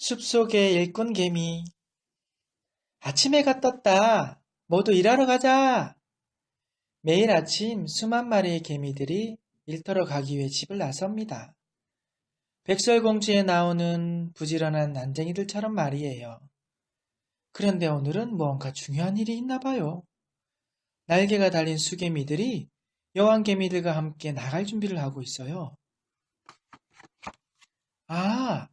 숲속의 일꾼 개미. 아침 해가 떴다. 모두 일하러 가자. 매일 아침 수만 마리의 개미들이 일터로 가기 위해 집을 나섭니다. 백설공주에 나오는 부지런한 난쟁이들처럼 말이에요. 그런데 오늘은 무언가 중요한 일이 있나 봐요. 날개가 달린 수개미들이 여왕개미들과 함께 나갈 준비를 하고 있어요. 아,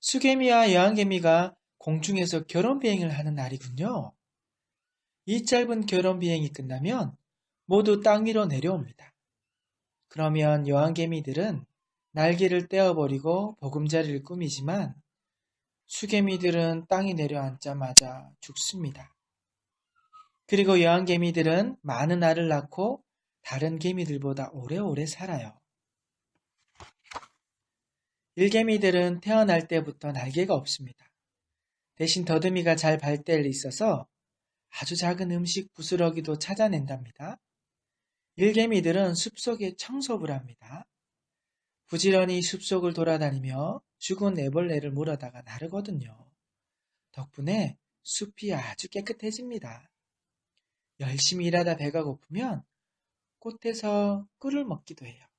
수개미와 여왕개미가 공중에서 결혼 비행을 하는 날이군요. 이 짧은 결혼 비행이 끝나면 모두 땅 위로 내려옵니다. 그러면 여왕개미들은 날개를 떼어버리고 보금자리를 꾸미지만 수개미들은 땅에 내려앉자마자 죽습니다. 그리고 여왕개미들은 많은 알을 낳고 다른 개미들보다 오래오래 살아요. 일개미들은 태어날 때부터 날개가 없습니다. 대신 더듬이가 잘 발달돼 있어서 아주 작은 음식 부스러기도 찾아낸답니다. 일개미들은 숲속에 청소를 합니다. 부지런히 숲속을 돌아다니며 죽은 애벌레를 물어다가 나르거든요. 덕분에 숲이 아주 깨끗해집니다. 열심히 일하다 배가 고프면 꽃에서 꿀을 먹기도 해요.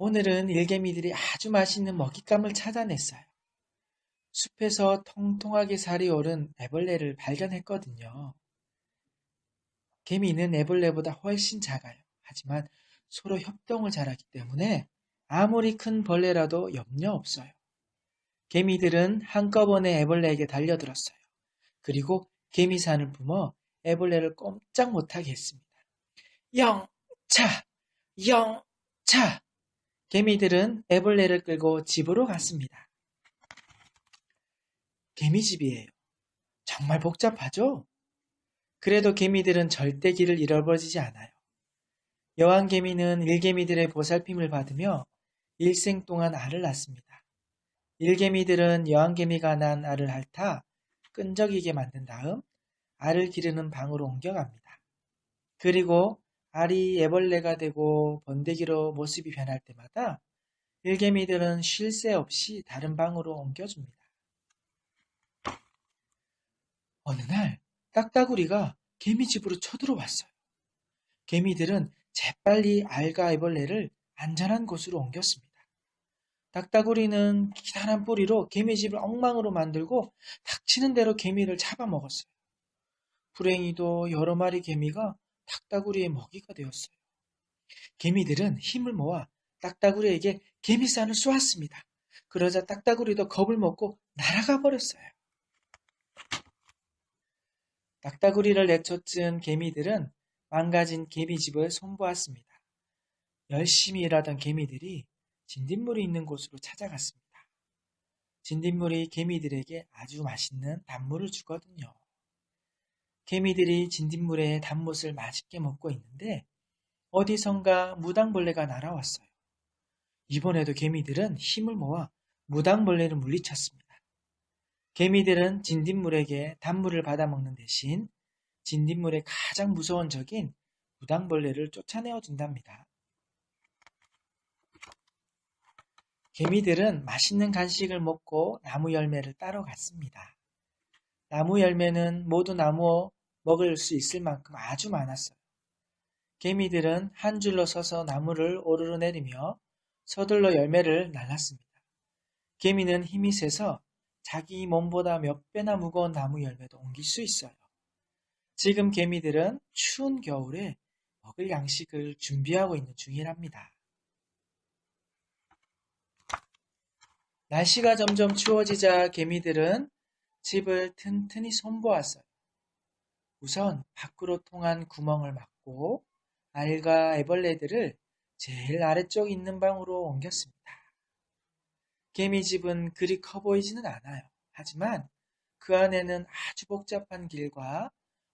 오늘은 일개미들이 아주 맛있는 먹잇감을 찾아냈어요. 숲에서 통통하게 살이 오른 애벌레를 발견했거든요. 개미는 애벌레보다 훨씬 작아요. 하지만 서로 협동을 잘하기 때문에 아무리 큰 벌레라도 염려 없어요. 개미들은 한꺼번에 애벌레에게 달려들었어요. 그리고 개미산을 뿜어 애벌레를 꼼짝 못하게 했습니다. 영차! 영차! 개미들은 애벌레를 끌고 집으로 갔습니다. 개미집이에요. 정말 복잡하죠? 그래도 개미들은 절대 길을 잃어버리지 않아요. 여왕개미는 일개미들의 보살핌을 받으며 일생 동안 알을 낳습니다. 일개미들은 여왕개미가 낳은 알을 핥아 끈적이게 만든 다음 알을 기르는 방으로 옮겨갑니다. 그리고 알이 애벌레가 되고 번데기로 모습이 변할 때마다 일개미들은 쉴 새 없이 다른 방으로 옮겨줍니다. 어느 날 딱따구리가 개미 집으로 쳐들어왔어요. 개미들은 재빨리 알과 애벌레를 안전한 곳으로 옮겼습니다. 딱따구리는 기다란 뿌리로 개미 집을 엉망으로 만들고 닥치는 대로 개미를 잡아먹었어요. 불행히도 여러 마리 개미가 딱따구리의 먹이가 되었어요. 개미들은 힘을 모아 딱따구리에게 개미산을 쏘았습니다. 그러자 딱따구리도 겁을 먹고 날아가 버렸어요. 딱따구리를 내쫓은 개미들은 망가진 개미집을 손보았습니다. 열심히 일하던 개미들이 진딧물이 있는 곳으로 찾아갔습니다. 진딧물이 개미들에게 아주 맛있는 단물을 주거든요. 개미들이 진딧물에 단못을 맛있게 먹고 있는데 어디선가 무당벌레가 날아왔어요. 이번에도 개미들은 힘을 모아 무당벌레를 물리쳤습니다. 개미들은 진딧물에게 단물을 받아먹는 대신 진딧물의 가장 무서운 적인 무당벌레를 쫓아내어 준답니다. 개미들은 맛있는 간식을 먹고 나무 열매를 따러 갔습니다. 나무 열매는 모두 나무 먹을 수 있을 만큼 아주 많았어요. 개미들은 한 줄로 서서 나무를 오르르내리며 서둘러 열매를 날랐습니다. 개미는 힘이 세서 자기 몸보다 몇 배나 무거운 나무 열매도 옮길 수 있어요. 지금 개미들은 추운 겨울에 먹을 양식을 준비하고 있는 중이랍니다. 날씨가 점점 추워지자 개미들은 집을 튼튼히 손보았어요. 우선 밖으로 통한 구멍을 막고 알과 애벌레들을 제일 아래쪽 있는 방으로 옮겼습니다. 개미집은 그리 커 보이지는 않아요. 하지만 그 안에는 아주 복잡한 길과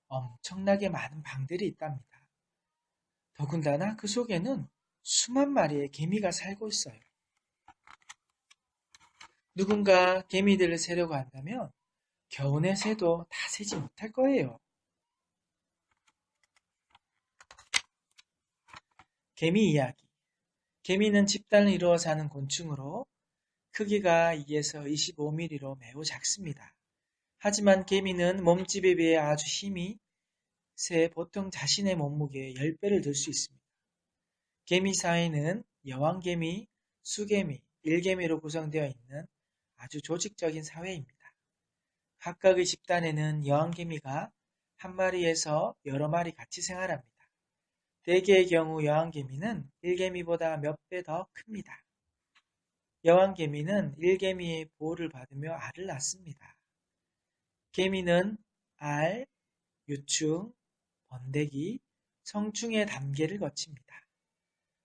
엄청나게 많은 방들이 있답니다. 더군다나 그 속에는 수만 마리의 개미가 살고 있어요. 누군가 개미들을 세려고 한다면 겨우내 새도 다 세지 못할 거예요. 개미 이야기. 개미는 집단을 이루어 사는 곤충으로 크기가 2에서 25mm로 매우 작습니다. 하지만 개미는 몸집에 비해 아주 힘이 세 보통 자신의 몸무게의 10배를 들 수 있습니다. 개미 사회는 여왕개미, 수개미, 일개미로 구성되어 있는 아주 조직적인 사회입니다. 각각의 집단에는 여왕개미가 한 마리에서 여러 마리 같이 생활합니다. 대개의 경우 여왕개미는 일개미보다 몇 배 더 큽니다. 여왕개미는 일개미의 보호를 받으며 알을 낳습니다. 개미는 알, 유충, 번데기, 성충의 단계를 거칩니다.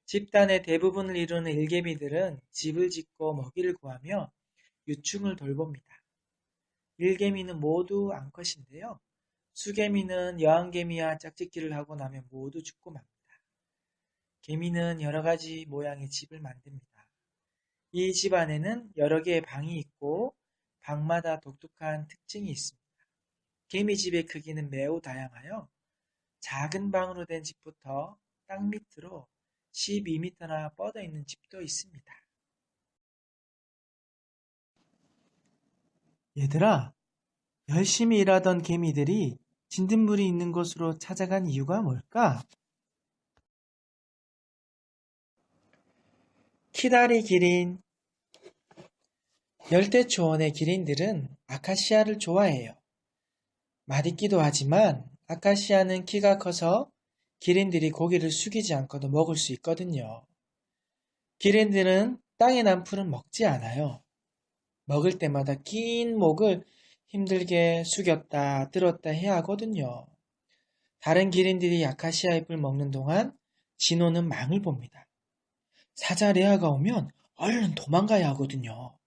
집단의 대부분을 이루는 일개미들은 집을 짓고 먹이를 구하며 유충을 돌봅니다. 일개미는 모두 암컷인데요. 수개미는 여왕개미와 짝짓기를 하고 나면 모두 죽고 맙니다. 개미는 여러 가지 모양의 집을 만듭니다. 이 집 안에는 여러 개의 방이 있고 방마다 독특한 특징이 있습니다. 개미 집의 크기는 매우 다양하여 작은 방으로 된 집부터 땅 밑으로 12m나 뻗어 있는 집도 있습니다. 얘들아, 열심히 일하던 개미들이 진딧물이 있는 곳으로 찾아간 이유가 뭘까? 키다리 기린 열대 초원의 기린들은 아카시아를 좋아해요. 맛있기도 하지만 아카시아는 키가 커서 기린들이 고기를 숙이지 않고도 먹을 수 있거든요. 기린들은 땅에 난 풀은 먹지 않아요. 먹을 때마다 긴 목을 힘들게 숙였다 들었다 해야 하거든요. 다른 기린들이 아카시아 잎을 먹는 동안 진호는 망을 봅니다. 사자 레아가 오면 얼른 도망가야 하거든요.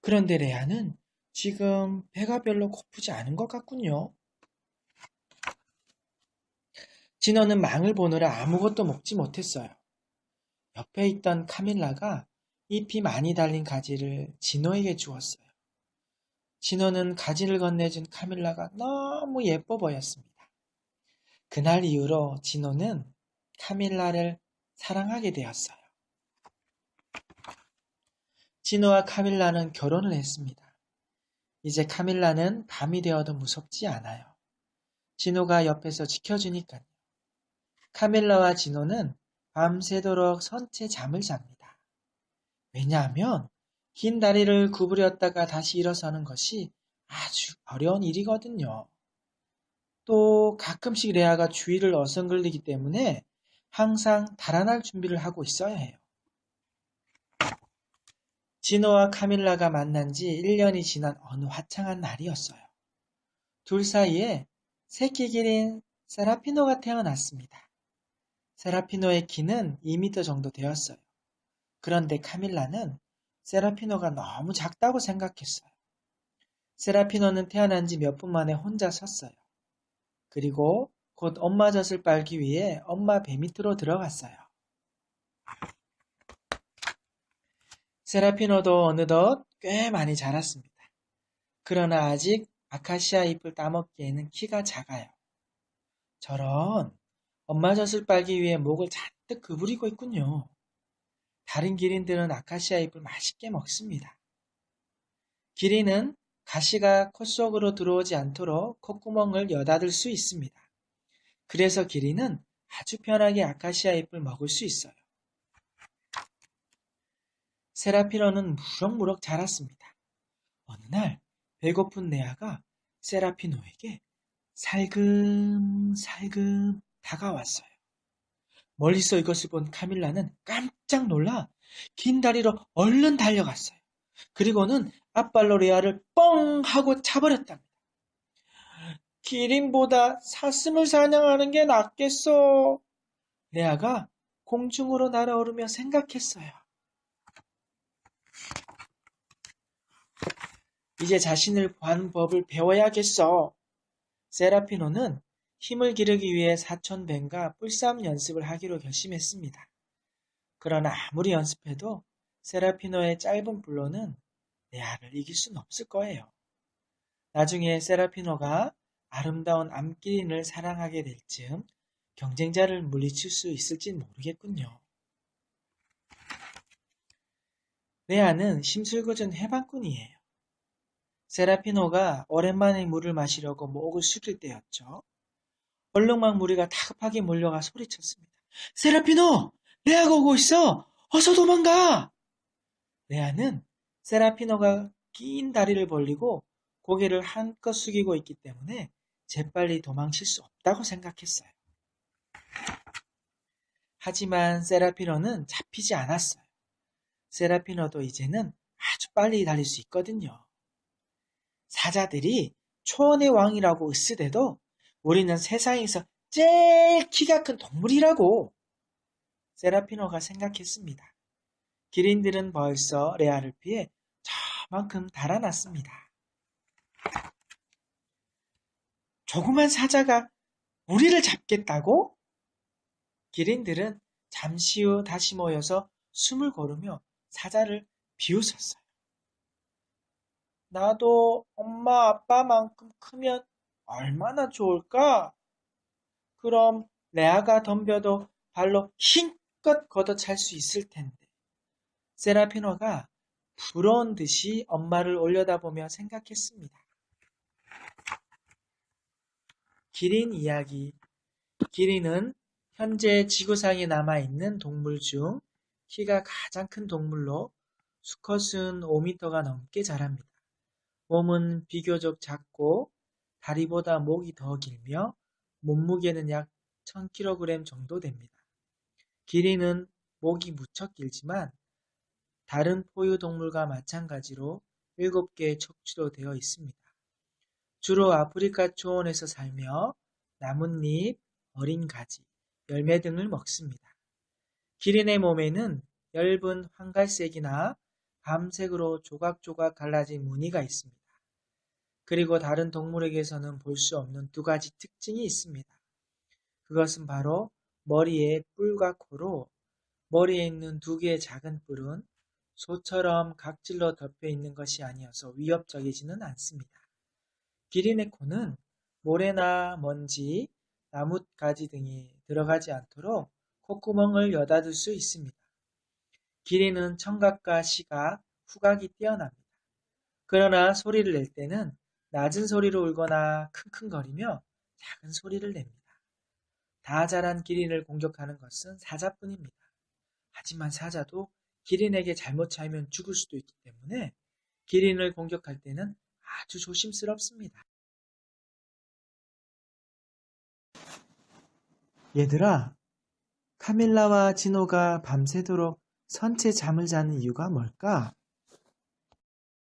그런데 레아는 지금 배가 별로 고프지 않은 것 같군요. 진호는 망을 보느라 아무것도 먹지 못했어요. 옆에 있던 카밀라가 잎이 많이 달린 가지를 진호에게 주었어요. 진호는 가지를 건네준 카밀라가 너무 예뻐 보였습니다. 그날 이후로 진호는 카밀라를 사랑하게 되었어요. 진호와 카밀라는 결혼을 했습니다. 이제 카밀라는 밤이 되어도 무섭지 않아요. 진호가 옆에서 지켜주니까요. 카밀라와 진호는 밤새도록 선체 잠을 잡니다. 왜냐하면 긴 다리를 구부렸다가 다시 일어서는 것이 아주 어려운 일이거든요. 또 가끔씩 레아가 주위를 어성글리기 때문에 항상 달아날 준비를 하고 있어야 해요. 진호와 카밀라가 만난 지 1년이 지난 어느 화창한 날이었어요. 둘 사이에 새끼 기린 세라피노가 태어났습니다. 세라피노의 키는 2m 정도 되었어요. 그런데 카밀라는 세라피노가 너무 작다고 생각했어요. 세라피노는 태어난 지 몇 분 만에 혼자 섰어요. 그리고 곧 엄마 젖을 빨기 위해 엄마 배 밑으로 들어갔어요. 세라피노도 어느덧 꽤 많이 자랐습니다. 그러나 아직 아카시아 잎을 따먹기에는 키가 작아요. 저런 엄마 젖을 빨기 위해 목을 잔뜩 그부리고 있군요. 다른 기린들은 아카시아 잎을 맛있게 먹습니다. 기린은 가시가 코 속으로 들어오지 않도록 콧구멍을 여닫을 수 있습니다. 그래서 기린은 아주 편하게 아카시아 잎을 먹을 수 있어요. 세라피노는 무럭무럭 자랐습니다. 어느 날 배고픈 네아가 세라피노에게 살금살금 다가왔어요. 멀리서 이것을 본 카밀라는 깜짝 놀라 긴 다리로 얼른 달려갔어요. 그리고는 앞발로 레아를 뻥 하고 차버렸답니다. 기린보다 사슴을 사냥하는 게 낫겠어. 레아가 공중으로 날아오르며 생각했어요. 이제 자신을 구하는 법을 배워야겠어. 세라피노는 힘을 기르기 위해 사촌뱀과 뿔싸움 연습을 하기로 결심했습니다. 그러나 아무리 연습해도 세라피노의 짧은 불로는 레아를 이길 수는 없을 거예요. 나중에 세라피노가 아름다운 암기린을 사랑하게 될 즈음 경쟁자를 물리칠 수 있을진 모르겠군요. 레아는 심술궂은 해방꾼이에요. 세라피노가 오랜만에 물을 마시려고 목을 숙일 때였죠. 얼룩말 무리가 다급하게 몰려가 소리쳤습니다. 세라피노! 레아가 오고 있어! 어서 도망가! 레아는 세라피노가 긴 다리를 벌리고 고개를 한껏 숙이고 있기 때문에 재빨리 도망칠 수 없다고 생각했어요. 하지만 세라피노는 잡히지 않았어요. 세라피노도 이제는 아주 빨리 달릴 수 있거든요. 사자들이 초원의 왕이라고 으스대도 우리는 세상에서 제일 키가 큰 동물이라고 세라피노가 생각했습니다. 기린들은 벌써 레아를 피해 저만큼 달아났습니다. 조그만 사자가 우리를 잡겠다고? 기린들은 잠시 후 다시 모여서 숨을 고르며 사자를 비웃었어요. 나도 엄마 아빠만큼 크면 얼마나 좋을까? 그럼 레아가 덤벼도 발로 힘껏 걷어찰 수 있을 텐데. 세라피노가 부러운 듯이 엄마를 올려다보며 생각했습니다. 기린 이야기. 기린은 현재 지구상에 남아있는 동물 중 키가 가장 큰 동물로 수컷은 5m가 넘게 자랍니다. 몸은 비교적 작고 다리보다 목이 더 길며 몸무게는 약 1000kg 정도 됩니다. 길이는 목이 무척 길지만 다른 포유동물과 마찬가지로 7개의 척추로 되어 있습니다. 주로 아프리카 초원에서 살며 나뭇잎, 어린 가지, 열매 등을 먹습니다. 기린의 몸에는 엷은 황갈색이나 밤색으로 조각조각 갈라진 무늬가 있습니다. 그리고 다른 동물에게서는 볼 수 없는 두 가지 특징이 있습니다. 그것은 바로 머리에 뿔과 코로 머리에 있는 두 개의 작은 뿔은 소처럼 각질로 덮여 있는 것이 아니어서 위협적이지는 않습니다. 기린의 코는 모래나 먼지, 나뭇가지 등이 들어가지 않도록 콧구멍을 여닫을 수 있습니다. 기린은 청각과 시각, 후각이 뛰어납니다. 그러나 소리를 낼 때는 낮은 소리로 울거나 킁킁거리며 작은 소리를 냅니다. 다 자란 기린을 공격하는 것은 사자뿐입니다. 하지만 사자도 기린에게 잘못 차이면 죽을 수도 있기 때문에 기린을 공격할 때는 아주 조심스럽습니다. 얘들아, 카밀라와 진호가 밤새도록 선체 잠을 자는 이유가 뭘까?